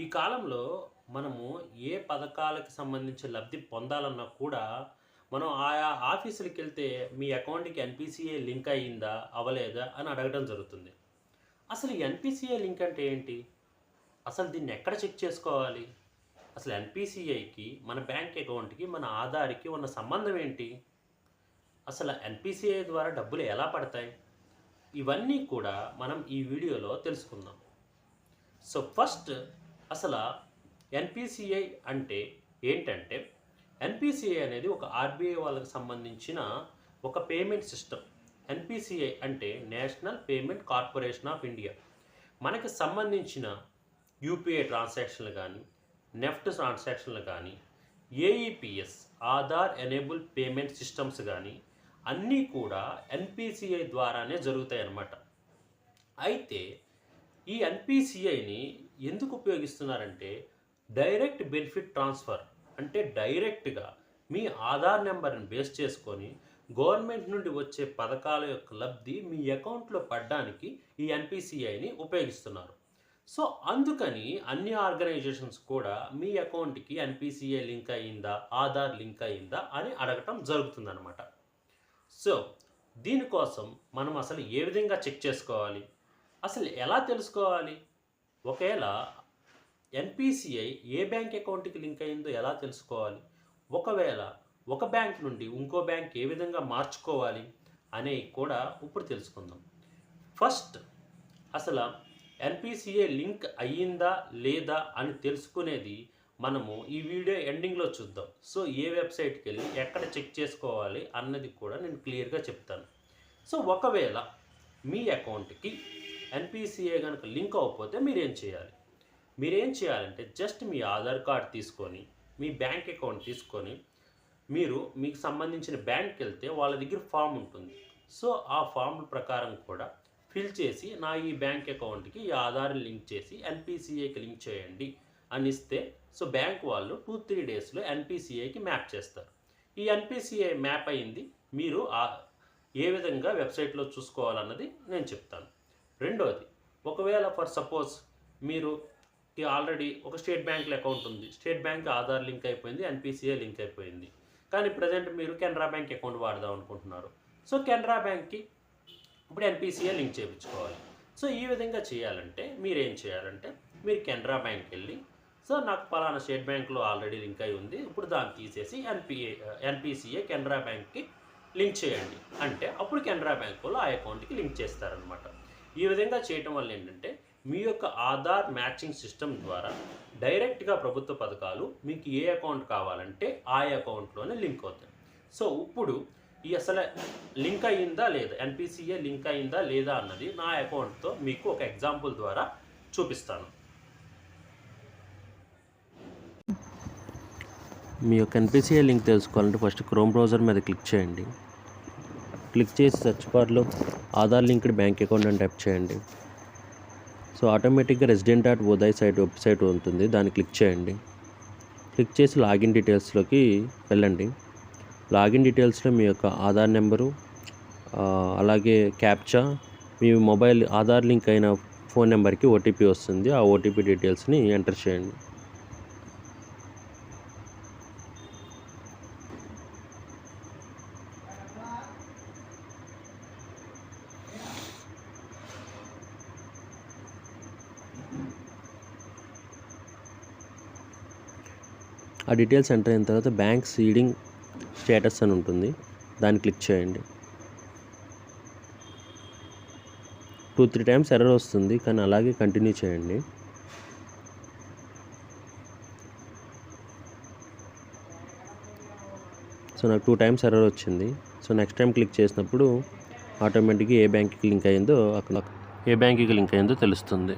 ఈ కాలంలో మనము ఏ పథకాలకు సంబంధించి లబ్ధి పొందాలన్నా కూడా మనం ఆయా ఆఫీసులకి వెళ్తే మీ అకౌంట్కి ఎన్పిసిఐ లింక్ అయ్యిందా అవ్వలేదా అని అడగడం జరుగుతుంది. అసలు ఎన్పిసిఐ లింక్ అంటే ఏంటి? అసలు దీన్ని ఎక్కడ చెక్ చేసుకోవాలి? అసలు ఎన్పిసిఐకి మన బ్యాంక్ అకౌంట్కి మన ఆధార్కి ఉన్న సంబంధం ఏంటి? అసలు ఎన్పిసిఐ ద్వారా డబ్బులు ఎలా పడతాయి? ఇవన్నీ కూడా మనం ఈ వీడియోలో తెలుసుకుందాం. సో ఫస్ట్ అసలు ఎన్పిసిఐ అంటే ఏంటంటే ఎన్పిసిఐ అనేది ఒక ఆర్బీఐ వాళ్ళకి సంబంధించిన ఒక పేమెంట్ సిస్టమ్. ఎన్పిసిఐ అంటే National Payment Corporation of India. మనకి సంబంధించిన యూపీఐ ట్రాన్సాక్షన్లు కానీ నెఫ్ట్ ట్రాన్సాక్షన్లు కానీ AEPS Aadhaar enable payment systems కానీ అన్నీ కూడా ఎన్పిసిఐ ద్వారానే జరుగుతాయి అన్నమాట అయితే ఈ ఎన్పిసిఐని ఎందుకు ఉపయోగిస్తున్నారంటే డైరెక్ట్ బెనిఫిట్ ట్రాన్స్ఫర్ అంటే డైరెక్ట్గా మీ ఆధార్ నెంబర్ని బేస్ చేసుకొని గవర్నమెంట్ నుండి వచ్చే పథకాల యొక్క లబ్ధి మీ అకౌంట్లో పడడానికి ఈ ఎన్పిసిఐని ఉపయోగిస్తున్నారు. సో అందుకని అన్ని ఆర్గనైజేషన్స్ కూడా మీ అకౌంట్కి ఎన్పిసిఐ లింక్ అయ్యిందా ఆధార్ లింక్ అయ్యిందా అని అడగటం జరుగుతుందన్నమాట. సో దీనికోసం మనం అసలు ఏ విధంగా చెక్ చేసుకోవాలి? అసలు ఎలా తెలుసుకోవాలి? ఒకవేళ ఎన్పిసిఐ ఏ బ్యాంక్ అకౌంట్కి లింక్ అయిందో ఎలా తెలుసుకోవాలి? ఒకవేళ ఒక బ్యాంక్ నుండి ఇంకో బ్యాంక్ ఏ విధంగా మార్చుకోవాలి అనే కూడా ఇప్పుడు తెలుసుకుందాం. ఫస్ట్ అసలు ఎన్పిసిఐ లింక్ అయ్యిందా లేదా అని తెలుసుకునేది మనము ఈ వీడియో ఎండింగ్లో చూద్దాం. సో ఏ వెబ్సైట్కి వెళ్ళి ఎక్కడ చెక్ చేసుకోవాలి అన్నది కూడా నేను క్లియర్గా చెప్తాను. సో ఒకవేళ మీ అకౌంట్కి ఎన్పిసిఏ కనుక లింక్ అవ్వకపోతే మీరేం చేయాలి? మీరేం చేయాలంటే జస్ట్ మీ ఆధార్ కార్డ్ తీసుకొని మీ బ్యాంక్ అకౌంట్ తీసుకొని మీరు మీకు సంబంధించిన బ్యాంక్కి వెళ్తే వాళ్ళ దగ్గర ఫామ్ ఉంటుంది. సో ఆ ఫామ్ ప్రకారం కూడా ఫిల్ చేసి నా ఈ బ్యాంక్ అకౌంట్కి ఈ ఆధార్ లింక్ చేసి ఎన్పిసిఏకి లింక్ చేయండి అని ఇస్తే సో బ్యాంక్ వాళ్ళు టూ త్రీ డేస్లో ఎన్పిసిఏకి మ్యాప్ చేస్తారు. ఈ ఎన్పిసిఏ మ్యాప్ అయింది మీరు ఏ విధంగా వెబ్సైట్లో చూసుకోవాలన్నది నేను చెప్తాను. రెండోది ఒకవేళ ఫర్ సపోజ్ మీరు ఆల్రెడీ ఒక స్టేట్ బ్యాంక్లో అకౌంట్ ఉంది. స్టేట్ బ్యాంక్ ఆధార్ లింక్ అయిపోయింది ఎన్పిసిఐ లింక్ అయిపోయింది. కానీ ప్రజెంట్ మీరు కెనరా బ్యాంక్ అకౌంట్ వాడదాం అనుకుంటున్నారు. సో కెనరా బ్యాంక్కి ఇప్పుడు ఎన్పిసిఐ లింక్ చేయించుకోవాలి. సో ఈ విధంగా చేయాలంటే మీరు ఏం చేయాలంటే మీరు కెనరా బ్యాంక్ వెళ్ళి సో నాకు పలానా స్టేట్ బ్యాంక్లో ఆల్రెడీ లింక్ అయి ఉంది ఇప్పుడు దాన్ని తీసేసి ఎన్పిఏ ఎన్పిసిఏ కెనరా బ్యాంక్కి లింక్ చేయండి. అంటే అప్పుడు కెనరా బ్యాంక్ వాళ్ళు ఆ అకౌంట్కి లింక్ చేస్తారనమాట ఈ విధంగా చేయటం వల్ల ఏంటంటే మీ యొక్క ఆధార్ మ్యాచింగ్ సిస్టమ్ ద్వారా డైరెక్ట్గా ప్రభుత్వ పథకాలు మీకు ఏ అకౌంట్ కావాలంటే ఆ అకౌంట్లోనే లింక్ అవుతాయి. సో ఇప్పుడు ఈ అసలు లింక్ అయ్యిందా లేదా ఎన్పిసిఏ లింక్ అయ్యిందా లేదా అన్నది నా అకౌంట్తో మీకు ఒక ఎగ్జాంపుల్ ద్వారా చూపిస్తాను. మీ యొక్క ఎన్పిసిఏ లింక్ తెలుసుకోవాలంటే ఫస్ట్ క్రోమ్ బ్రౌజర్ మీద క్లిక్ చేయండి. క్లిక్ చేసి సెర్చ్ బార్లో ఆధార్ లింక్డ్ బ్యాంక్ అకౌంట్ అని టైప్ చేయండి. సో ఆటోమేటిక్గా resident dot UIDAI site website ఉంటుంది. దాన్ని క్లిక్ చేయండి. క్లిక్ చేసి లాగిన్ డీటెయిల్స్లోకి వెళ్ళండి. లాగిన్ డీటెయిల్స్లో మీ యొక్క ఆధార్ నెంబరు అలాగే క్యాప్చా మీ మొబైల్ ఆధార్ లింక్ అయిన ఫోన్ నెంబర్కి ఓటీపీ వస్తుంది. ఆ ఓటీపీ డీటెయిల్స్ని ఎంటర్ చేయండి. ఆ డీటెయిల్స్ ఎంటర్ అయిన తర్వాత బ్యాంక్ సీడింగ్ స్టేటస్ అని ఉంటుంది. దాన్ని క్లిక్ చేయండి. టూ త్రీ టైమ్స్ ఎర్రర్ వస్తుంది కానీ అలాగే కంటిన్యూ చేయండి. సో నాకు టూ టైమ్స్ ఎర్రర్ వచ్చింది. సో నెక్స్ట్ టైం క్లిక్ చేసినప్పుడు ఆటోమేటిక్గా ఏ బ్యాంక్కి లింక్ అయిందో అక్కడ ఏ బ్యాంక్కి లింక్ అయిందో తెలుస్తుంది.